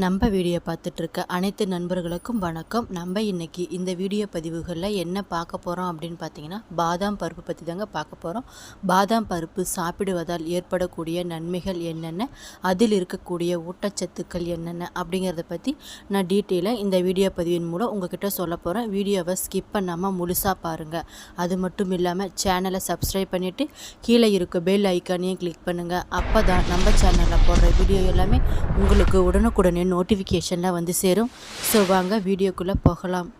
நம்ம வீடியோ பார்த்துட்ருக்க அனைத்து நண்பர்களுக்கும் வணக்கம். நம்ம இன்றைக்கி இந்த வீடியோ பதிவுகளில் என்ன பார்க்க போகிறோம் அப்படின்னு பார்த்தீங்கன்னா பாதாம் பருப்பு பற்றி தாங்க பார்க்க போகிறோம் பாதாம் பருப்பு சாப்பிடுவதால் ஏற்படக்கூடிய நன்மைகள் என்னென்ன? அதில் இருக்கக்கூடிய ஊட்டச்சத்துக்கள் என்னென்ன? அப்படிங்கிறத பற்றி நான் டீட்டெயிலாக இந்த வீடியோ பதிவின் மூலம் உங்ககிட்ட சொல்ல போகிறேன் வீடியோவை ஸ்கிப் பண்ணாமல் முழுசாக பாருங்கள் அது மட்டும் இல்லாமல் சேனலை சப்ஸ்கிரைப் பண்ணிவிட்டு கீழே இருக்க பெல் ஐக்கானையும் கிளிக் பண்ணுங்கள் அப்போ தான் நம்ம சேனலில் போடுற வீடியோ எல்லாமே உங்களுக்கு உடனுக்குடனே நோட்டிஃபிகேஷனில் வந்து சேரும். ஸோ வாங்க வீடியோக்குள்ளே போகலாம்.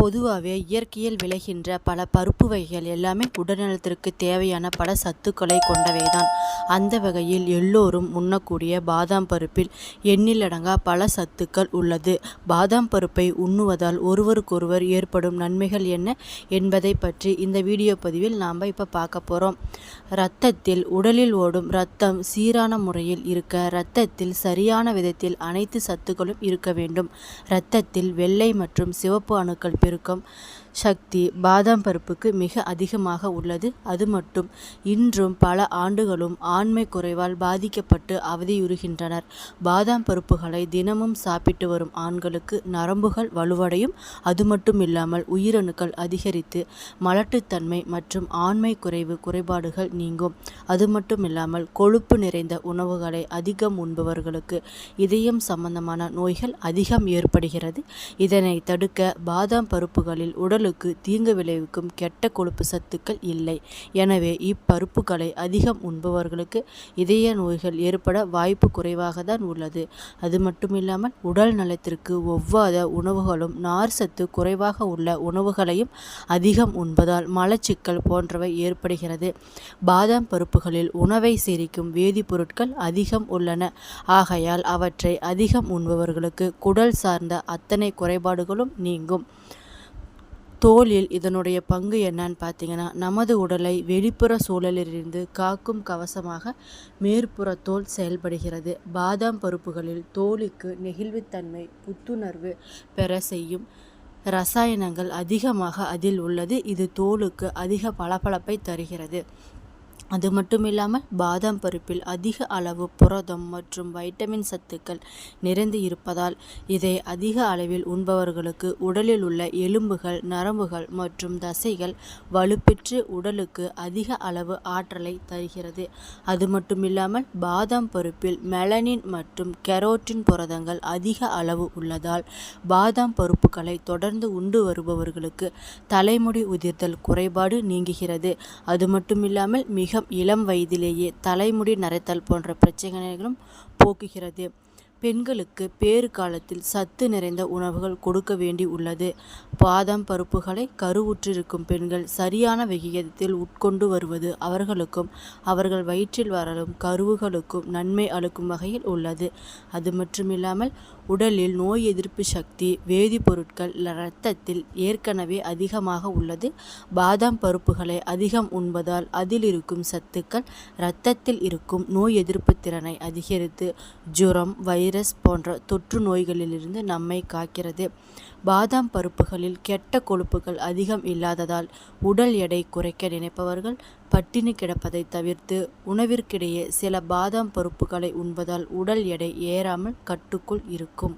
பொதுவாகவே இயற்கையில் விளைகின்ற பல பருப்பு வகைகள் எல்லாமே உடல்நலத்திற்கு தேவையான பல சத்துக்களை கொண்டவைதான். அந்த வகையில் எல்லோரும் உண்ணக்கூடிய பாதாம் பருப்பில் எண்ணிலடங்கா பல சத்துக்கள் உள்ளது. பாதாம் பருப்பை உண்ணுவதால் ஒருவருக்கொருவர் ஏற்படும் நன்மைகள் என்ன என்பதை பற்றி இந்த வீடியோ பதிவில் நாம் இப்போ பார்க்க போகிறோம் இரத்தத்தில் உடலில் ஓடும் இரத்தம் சீரான முறையில் இருக்க இரத்தத்தில் சரியான விதத்தில் அனைத்து சத்துக்களும் இருக்க வேண்டும். இரத்தத்தில் வெள்ளை மற்றும் சிவப்பு அணுக்கள் பெருக்கம். சக்தி பாதாம் பருப்புக்கு மிக அதிகமாக உள்ளது. அது மட்டும். இன்றும் பல ஆண்டுகளும் ஆண்மை குறைவால் பாதிக்கப்பட்டு அவதியுறுகின்றனர். பாதாம் பருப்புகளை தினமும் சாப்பிட்டு வரும் ஆண்களுக்கு நரம்புகள் வலுவடையும். அது மட்டும் இல்லாமல் உயிரணுக்கள் அதிகரித்து மலட்டுத்தன்மை மற்றும் ஆண்மை குறைவு குறைபாடுகள் நீங்கும். அது மட்டும் இல்லாமல் கொழுப்பு நிறைந்த உணவுகளை அதிகம் உண்பவர்களுக்கு இதயம் சம்பந்தமான நோய்கள் அதிகம் ஏற்படுகிறது. இதனை தடுக்க பாதாம் பருப்புகளில் உடல் உடலுக்கு தீங்கு விளைவிக்கும் கெட்ட கொழுப்பு சத்துக்கள் இல்லை. எனவே இப்பருப்புகளை அதிகம் உண்பவர்களுக்கு இதய நோய்கள் ஏற்பட வாய்ப்பு குறைவாக தான் உள்ளது. அது மட்டும் இல்லாமல் உடல் நலத்திற்கு ஒவ்வாத உணவுகளும் நார் சத்து குறைவாக உள்ள உணவுகளையும் அதிகம் உண்பதால் மலச்சிக்கல் போன்றவை ஏற்படுகிறது. பாதாம் பருப்புகளில் உணவை சேரிக்கும் வேதிப்பொருட்கள் அதிகம் உள்ளன. ஆகையால் அவற்றை அதிகம் உண்பவர்களுக்கு குடல் சார்ந்த அத்தனை குறைபாடுகளும் நீங்கும். தோலில் இதனுடைய பங்கு என்னன்னு பார்த்தீங்கன்னா நமது உடலை வெளிப்புற சூழலிலிருந்து காக்கும் கவசமாக மேற்புற தோல் செயல்படுகிறது. பாதாம் பருப்புகளில் தோலுக்கு நெகிழ்வுத்தன்மை புத்துணர்வு பெற செய்யும் ரசாயனங்கள் அதிகமாக அதில் உள்ளது. இது தோலுக்கு அதிக பளபளப்பை தருகிறது. அது மட்டும் இல்லாமல் பாதாம் பருப்பில் அதிக அளவு புரதம் மற்றும் வைட்டமின் சத்துக்கள் நிறைந்து இருப்பதால் இதை அதிக அளவில் உண்பவர்களுக்கு உடலில் உள்ள எலும்புகள் நரம்புகள் மற்றும் தசைகள் வலுப்பெற்று உடலுக்கு அதிக அளவு ஆற்றலை தருகிறது. அது மட்டும் இல்லாமல் பாதாம் பருப்பில் மெலனின் மற்றும் கெரோட்டின் புரதங்கள் அதிக அளவு உள்ளதால் பாதாம் பருப்புகளை தொடர்ந்து உண்டு வருபவர்களுக்கு தலைமுடி உதிர்தல் குறைபாடு நீங்குகிறது. அது மட்டும் இல்லாமல் மிக இளம் வயதிலேயே தலைமுடி நரைத்தல் போன்ற பிரச்சனைகளும் போக்குகிறது. பெண்களுக்கு பேறு காலத்தில் சத்து நிறைந்த உணவுகள் கொடுக்க வேண்டி உள்ளது. பாதாம் பருப்புகளை கருவுற்றிருக்கும் பெண்கள் சரியான விகிதத்தில் உட்கொண்டு வருவது அவர்களுக்கும் அவர்கள் வயிற்றில் வரலும் கருவுகளுக்கும் நன்மை அளிக்கும் வகையில் உள்ளது. அது மட்டுமில்லாமல் உடலில் நோய் எதிர்ப்பு சக்தி வேதிப்பொருட்கள் இரத்தத்தில் ஏற்கனவே அதிகமாக உள்ளது. பாதாம் பருப்புகளை அதிகம் உண்பதால் அதில் இருக்கும் சத்துக்கள் இரத்தத்தில் இருக்கும் நோய் எதிர்ப்பு திறனை அதிகரித்து ஜுரம் வைரஸ் போன்ற தொற்று நோய்களிலிருந்து நம்மை காக்கிறது. பாதாம் பருப்புகளில் கெட்ட கொழுப்புகள் அதிகம் இல்லாததால் உடல் எடை குறைக்க நினைப்பவர்கள் பட்டினி கிடப்பதை தவிர்த்து உணவிற்கிடையே சில பாதாம் பருப்புகளை உண்பதால் உடல் எடை ஏறாமல் கட்டுக்குள் இருக்கும்.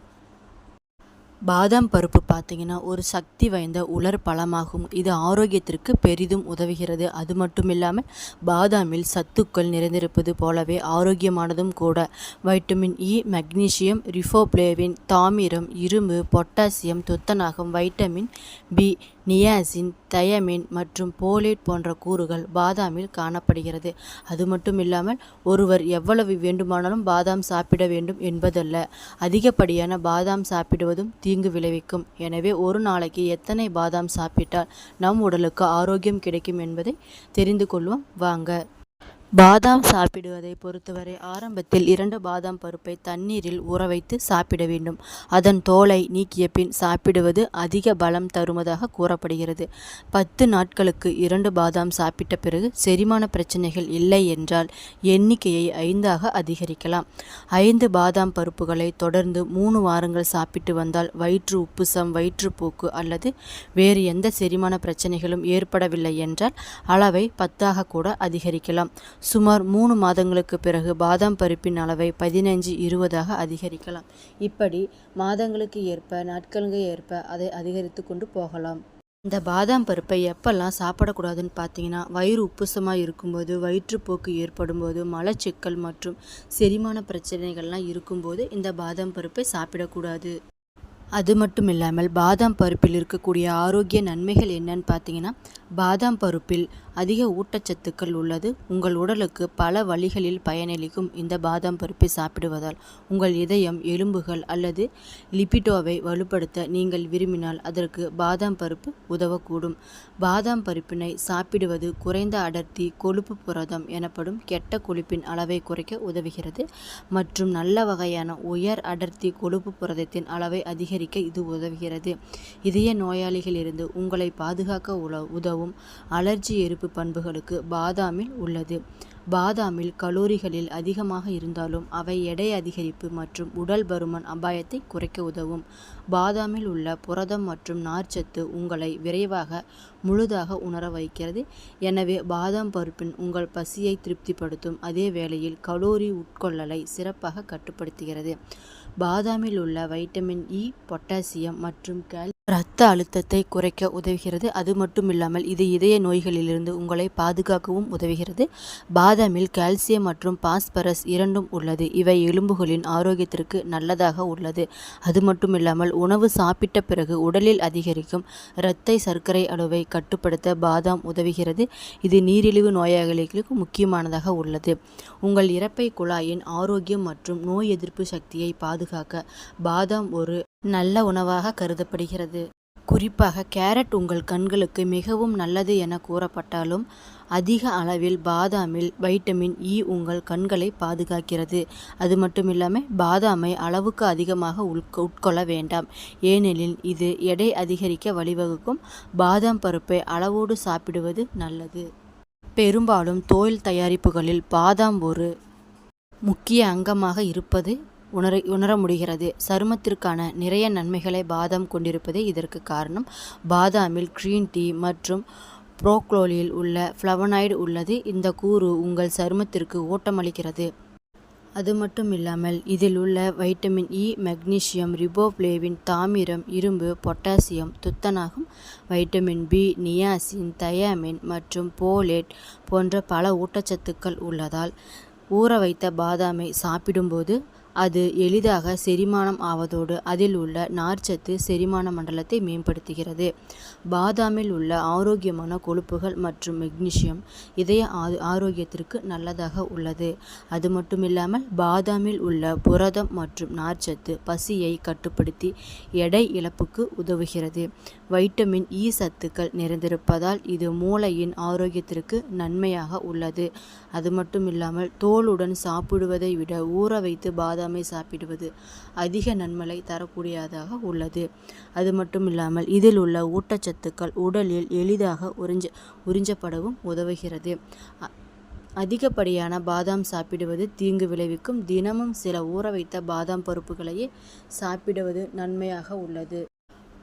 பாதாம் பருப்பு பார்த்தீங்கன்னா ஒரு சக்தி வாய்ந்த உலர் பழமாகும். இது ஆரோக்கியத்திற்கு பெரிதும் உதவுகிறது. அது மட்டும் இல்லாமல் பாதாமில் சத்துக்கள் நிறைந்திருப்பது போலவே ஆரோக்கியமானதும் கூட. வைட்டமின் இ மக்னீசியம் ரிஃபோப்ளேவின் தாமிரம் இரும்பு பொட்டாசியம் துத்தநாகம் வைட்டமின் பி நியாசின் தயமின் மற்றும் போலேட் போன்ற கூறுகள் பாதாமில் காணப்படுகிறது. அது மட்டும் இல்லாமல் ஒருவர் எவ்வளவு வேண்டுமானாலும் பாதாம் சாப்பிட வேண்டும் என்பதல்ல. அதிகப்படியான பாதாம் சாப்பிடுவதும் தீங்கு விளைவிக்கும். எனவே ஒரு நாளைக்கு எத்தனை பாதாம் சாப்பிட்டால் நம் உடலுக்கு ஆரோக்கியம் கிடைக்கும் என்பதை தெரிந்து கொள்வோம். வாங்க. பாதாம் சாப்பிடுவதை பொறுத்தவரை ஆரம்பத்தில் இரண்டு பாதாம் பருப்பை தண்ணீரில் ஊற வைத்து சாப்பிட வேண்டும். அதன் தோலை நீக்கிய பின் சாப்பிடுவது அதிக பலம் தருவதாக கூறப்படுகிறது. பத்து நாட்களுக்கு இரண்டு பாதாம் சாப்பிட்ட பிறகு செரிமான பிரச்சனைகள் இல்லை என்றால் எண்ணிக்கையை ஐந்தாக அதிகரிக்கலாம். ஐந்து பாதாம் பருப்புகளை தொடர்ந்து மூணு வாரங்கள் சாப்பிட்டு வந்தால் வயிற்று உப்புசம் வயிற்றுப்போக்கு அல்லது வேறு எந்த செரிமான பிரச்சனைகளும் ஏற்படவில்லை என்றால் அளவை பத்தாக கூட அதிகரிக்கலாம். சுமார் மூணு மாதங்களுக்கு பிறகு பாதாம் பருப்பின் அளவை பதினஞ்சு இருபதாக அதிகரிக்கலாம். இப்படி மாதங்களுக்கு ஏற்ப நாட்களுக்கு ஏற்ப அதை அதிகரித்து கொண்டு போகலாம். இந்த பாதாம் பருப்பை எப்பெல்லாம் சாப்பிடக்கூடாதுன்னு பார்த்தீங்கன்னா வயிறு உப்புசமாக இருக்கும்போது வயிற்றுப்போக்கு ஏற்படும்போது மலச்சிக்கல் மற்றும் செரிமான பிரச்சனைகள்லாம் இருக்கும்போது இந்த பாதாம் பருப்பை சாப்பிடக்கூடாது. அது மட்டும் இல்லாமல் பாதாம் பருப்பில் இருக்கக்கூடிய ஆரோக்கிய நன்மைகள் என்னன்னு பார்த்தீங்கன்னா பாதாம் பருப்பில் அதிக ஊட்டச்சத்துக்கள் உள்ளது. உங்கள் உடலுக்கு பல வழிகளில் பயனளிக்கும் இந்த பாதாம் பருப்பை சாப்பிடுவதால் உங்கள் இதயம் எலும்புகள் அல்லது லிபிடோவை வலுப்படுத்த நீங்கள் விரும்பினால் அதற்கு பாதாம் பருப்பு உதவக்கூடும். பாதாம் பருப்பினை சாப்பிடுவது குறைந்த அடர்த்தி கொழுப்பு புரதம் எனப்படும் கெட்ட கொழுப்பின் அளவை குறைக்க உதவுகிறது. மற்றும் நல்ல வகையான உயர் அடர்த்தி கொழுப்பு புரதத்தின் அளவை அதிகரிக்க இது உதவுகிறது. இதய நோயாளிகளிலிருந்து உங்களை பாதுகாக்க உதவும் உதவும் அலர்ஜி எரிப்பு பண்புகளுக்கு பாதாமில் உள்ளது. பாதாமில் கலோரிகளில் அதிகமாக இருந்தாலும் அவை எடை அதிகரிப்பு மற்றும் உடல் பருமன் அபாயத்தை குறைக்க உதவும். பாதாமில் உள்ள புரதம் மற்றும் நார்ச்சத்து உங்களை விரைவாக முழுதாக உணர வைக்கிறது. எனவே பாதாம் பருப்பின் உங்கள் பசியை திருப்திப்படுத்தும் அதே வேளையில் கலோரி உட்கொள்ளலை சிறப்பாக கட்டுப்படுத்துகிறது. பாதாமில் உள்ள வைட்டமின் இ பொட்டாசியம் மற்றும் கால் இரத்த அழுத்தத்தை குறைக்க உதவுகிறது. அது மட்டும் இல்லாமல் இது இதய நோய்களிலிருந்து உங்களை பாதுகாக்கவும் உதவுகிறது. பாதாமில் கால்சியம் மற்றும் பாஸ்பரஸ் இரண்டும் உள்ளது. இவை எலும்புகளின் ஆரோக்கியத்திற்கு நல்லதாக உள்ளது. அது மட்டும் இல்லாமல் உணவு சாப்பிட்ட பிறகு உடலில் அதிகரிக்கும் இரத்த சர்க்கரை அளவை கட்டுப்படுத்த பாதாம் உதவுகிறது. இது நீரிழிவு நோயாளிகளுக்கு முக்கியமானதாக உள்ளது. உங்கள் இறப்பை குழாயின் ஆரோக்கியம் மற்றும் நோய் எதிர்ப்பு சக்தியை பாதுகாக்க பாதாம் ஒரு நல்ல உணவாக கருதப்படுகிறது. குறிப்பாக கேரட் உங்கள் கண்களுக்கு மிகவும் நல்லது என கூறப்பட்டாலும் அதிக அளவில் பாதாமில் வைட்டமின் இ உங்கள் கண்களை பாதுகாக்கிறது. அது மட்டும் இல்லாமல் பாதாமை அளவுக்கு அதிகமாக உட்க உட்கொள்ள வேண்டாம். ஏனெனில் இது எடை அதிகரிக்க வழிவகுக்கும். பாதாம் பருப்பை அளவோடு சாப்பிடுவது நல்லது. பெரும்பாலும் தோல் தயாரிப்புகளில் பாதாம் ஒரு முக்கிய அங்கமாக இருப்பது உணர உணர முடிகிறது. சருமத்திற்கான நிறைய நன்மைகளை பாதாம் கொண்டிருப்பதே இதற்கு காரணம். பாதாமில் க்ரீன் டீ மற்றும் புரோக்ளோலியில் உள்ள ஃப்ளவனாய்டு உள்ளது. இந்த கூறு உங்கள் சருமத்திற்கு ஓட்டமளிக்கிறது. அது மட்டும் இல்லாமல் இதில் உள்ள வைட்டமின் இ மெக்னீசியம் ரிபோப்ளேவின் தாமிரம் இரும்பு பொட்டாசியம் துத்தநாகம் வைட்டமின் பி நியாசின் தயாமின் மற்றும் போலேட் போன்ற பல ஊட்டச்சத்துக்கள் உள்ளதால் ஊற வைத்த பாதாமை சாப்பிடும்போது அது எளிதாக செரிமானம் ஆவதோடு அதில் உள்ள நார்ச்சத்து செரிமான மண்டலத்தை மேம்படுத்துகிறது. பாதாமில் உள்ள ஆரோக்கியமான கொழுப்புகள் மற்றும் மெக்னீசியம் இதய ஆரோக்கியத்திற்கு நல்லதாக உள்ளது. அது மட்டுமில்லாமல் பாதாமில் உள்ள புரதம் மற்றும் நார்ச்சத்து பசியை கட்டுப்படுத்தி எடை இழப்புக்கு உதவுகிறது. வைட்டமின் இ சத்துக்கள் நிறைந்திருப்பதால் இது மூளையின் ஆரோக்கியத்திற்கு நன்மையாக உள்ளது. அது மட்டும் இல்லாமல் தோலுடன் சாப்பிடுவதை விட ஊற வைத்து பாதாம் சாப்பிடுவது அதிக நன்மலை தரக்கூடியதாக உள்ளது. அது மட்டும் இல்லாமல் இதில் உள்ள ஊட்டச்சத்துக்கள் உடலில் எளிதாக உறிஞ்ச உறிஞ்சப்படவும் உதவுகிறது. அதிகப்படியான பாதாம் சாப்பிடுவது தீங்கு விளைவிக்கும். தினமும் சில ஊற வைத்த பாதாம் பருப்புகளையே சாப்பிடுவது நன்மையாக உள்ளது.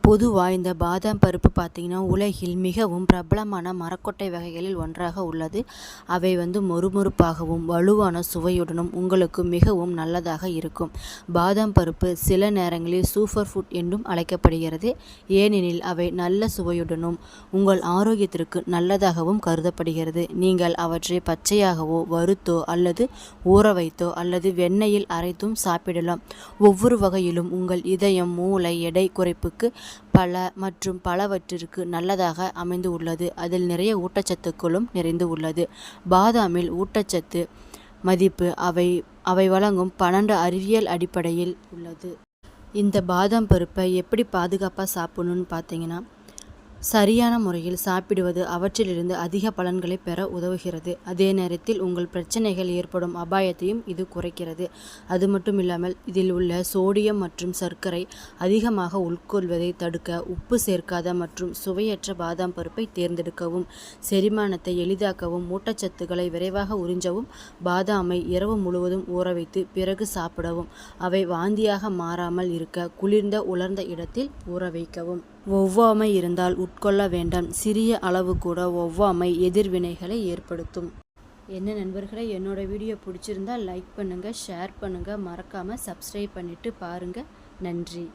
பொதுவாக இந்த பாதாம் பருப்பு பார்த்திங்கன்னா உலகில் மிகவும் பிரபலமான மரக்கொட்டை வகைகளில் ஒன்றாக உள்ளது. அவை வந்து மொறுமொறுப்பாகவும் வலுவான சுவையுடனும் உங்களுக்கு மிகவும் நல்லதாக இருக்கும். பாதாம் பருப்பு சில நேரங்களில் சூப்பர் ஃபுட் என்றும் அழைக்கப்படுகிறது. ஏனெனில் அவை நல்ல சுவையுடனும் உங்கள் ஆரோக்கியத்திற்கு நல்லதாகவும் கருதப்படுகிறது. நீங்கள் அவற்றை பச்சையாகவோ வறுத்தோ அல்லது ஊற வைத்தோ அல்லது வெண்ணெயில் அரைத்தும் சாப்பிடலாம். ஒவ்வொரு வகையிலும் உங்கள் இதயம் மூளை எடை குறைப்புக்கு பல மற்றும் பலவற்றிற்கு நல்லதாக அமைந்து உள்ளது. அதில் நிறைய ஊட்டச்சத்துக்களும் நிறைந்து உள்ளது. பாதாமில் ஊட்டச்சத்து மதிப்பு அவை அவை வழங்கும் பன்னெண்டு அறிவியல் அடிப்படையில் உள்ளது. இந்த பாதாம் பருப்பை எப்படி பாதுகாப்பாக சாப்பிடணுன்னு பார்த்தீங்கன்னா சரியான முறையில் சாப்பிடுவது அவற்றிலிருந்து அதிக பலன்களை பெற உதவுகிறது. அதே நேரத்தில் உங்கள் பிரச்சனைகள் ஏற்படும் அபாயத்தையும் இது குறைக்கிறது. அது மட்டும் இல்லாமல் இதில் உள்ள சோடியம் மற்றும் சர்க்கரை அதிகமாக உட்கொள்வதை தடுக்க உப்பு சேர்க்காத மற்றும் சுவையற்ற பாதாம் பருப்பை தேர்ந்தெடுக்கவும் செரிமானத்தை எளிதாக்கவும் ஊட்டச்சத்துக்களை விரைவாக உறிஞ்சவும் பாதாமை இரவு முழுவதும் ஊற வைத்து பிறகு சாப்பிடவும் அவை வாந்தியாக மாறாமல் இருக்க குளிர்ந்த உலர்ந்த இடத்தில் ஊற வைக்கவும். ஒவ்வாமை இருந்தால் உட்கொள்ள வேண்டாம். சிறிய அளவு கூட ஒவ்வாமை எதிர்வினைகளை ஏற்படுத்தும். என்ன நண்பர்களே என்னோட வீடியோ பிடிச்சிருந்தா லைக் பண்ணுங்கள் ஷேர் பண்ணுங்கள் மறக்காமல் சப்ஸ்கிரைப் பண்ணிவிட்டு பாருங்கள் நன்றி.